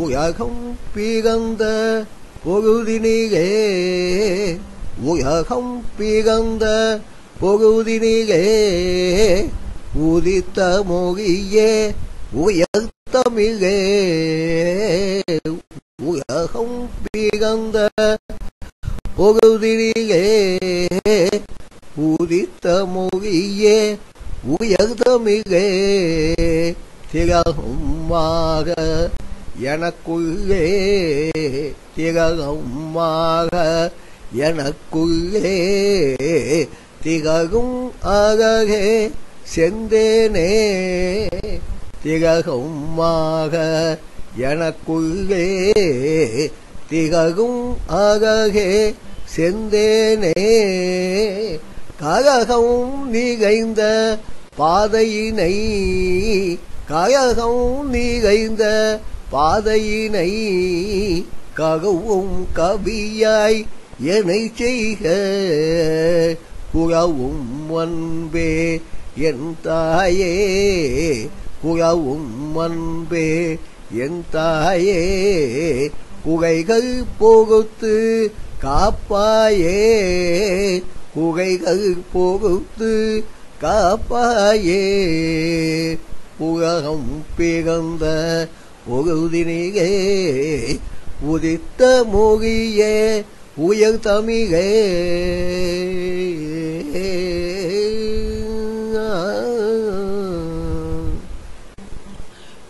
உயகம் பிகந்த பொழுதினிலே உயகம் பிகந்த பொழுதினிலே உதித்த மொழியே உயர்த்தமிழே உலகம் பிகந்த பொழுதினிலே உதித்த மொழியே உயர்தமிழே திலகுமாக எனக்குள்ளே திறகுமாக எனக்குள்ளே திகழும் அழகே செந்தேனே. திகழுமாக எனக்குள்ளே திகழும் அழகே செந்தேனே. கழகம் நிகழ்ந்த பாதையினை கழகம் நிகழ்ந்த பாதையினை ககவும் கவியாய் என்னை செய்க. குறவும் அன்பே என் தாயே குறவும் அன்பே என் தாயே. குகைகள் போகுத்து காப்பாயே குகைகள் போகுத்து காப்பாயே. புககம் பிறந்த பொழுதினிலே உதித்த மொழியே உயர் தமிழே.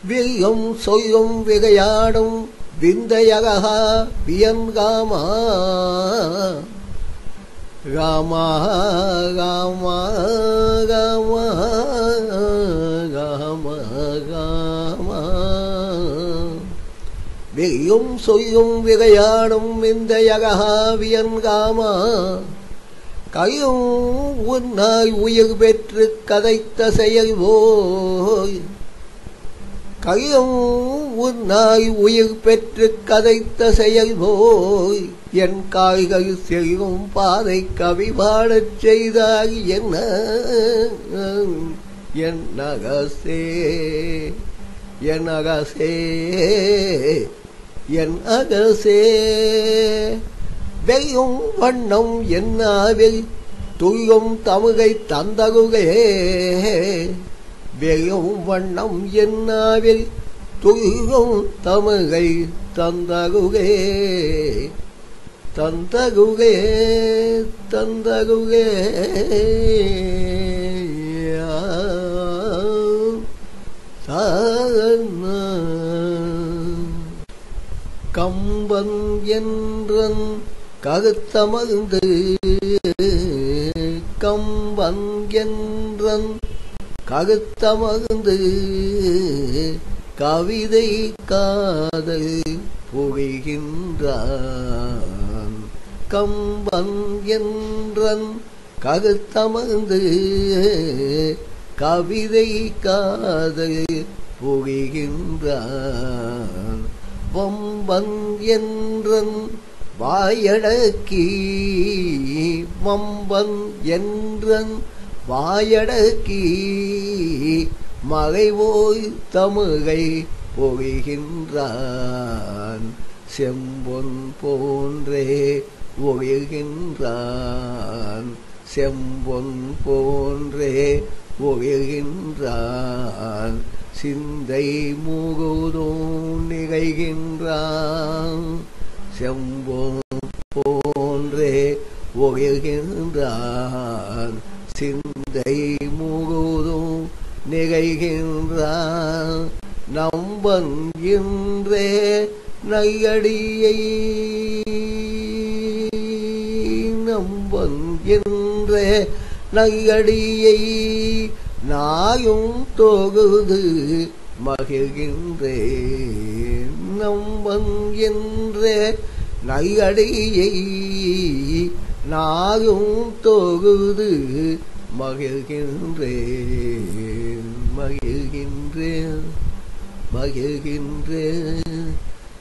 வில்லும் சொல்லும் விகையாடும் விந்தையகா வியன்காமா ராமா ராமா ராமா ராமா ராமா. வெய்யும் சொய்யும் விளையாடும் இந்த யகஹாவியன் காமா. கையும் உன்னாய் உயிர் பெற்று கதைத்த செயல்வோய் கையும் உன்னாய் உயிர் பெற்று கதைத்த செயல்வோய் என் காய்கள் செய்யும் பாதை கவி பாடச் செய்தாய் என்ன? என் நகசே என் நகசே என் அகசே வெய்யும் வண்ணம் என்னாவில் துய்யும் தமுகை தந்தகுகே. வெய்யும் வண்ணம் என்னாவில் துய்யும் தமுகை தந்தகுகே. தந்தகுகே தந்தகுகே. கம்பன் என்றன் கருத்தமர்ந்து கம்பன் என்றன் கருத்தமர்ந்து கவிதை காதல் புரிகின்றான். கம்பன் என்றன் கருத்தமர்ந்து கவிதை காதல் புரிகின்றான். வம்பன் என்றன் வாயடக்கி வம்பன் என்றன் வாயடக்கி மறைவோய் தமுகை பொழிகின்றான் செம்பொன் போன்றே ஒழுகின்றான். செம்பொன் போன்றே ஒழிகின்றான். சிந்தை முழுதும் நிகழ்கின்றான். செம்பொன் போன்றே ஒழிகின்றான். சிந்தை முழுதும் நிகழ்கின்றான். நம்பன் இன்றே நையடியை நம் என்றே நையடியை நாயும் தொகுது மகிழ்கின்றேன். நம் என்றே நையடியை நாயும் தொகுது மகிழ்கின்றேன். மகிழ்கின்றேன் மகிழ்கின்றேன்.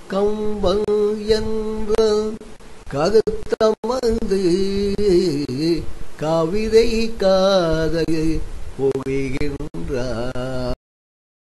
கம்பன் என்ற கருத்து கருத்தமர்ந்து கவிதை காதல் பொழிகின்றான்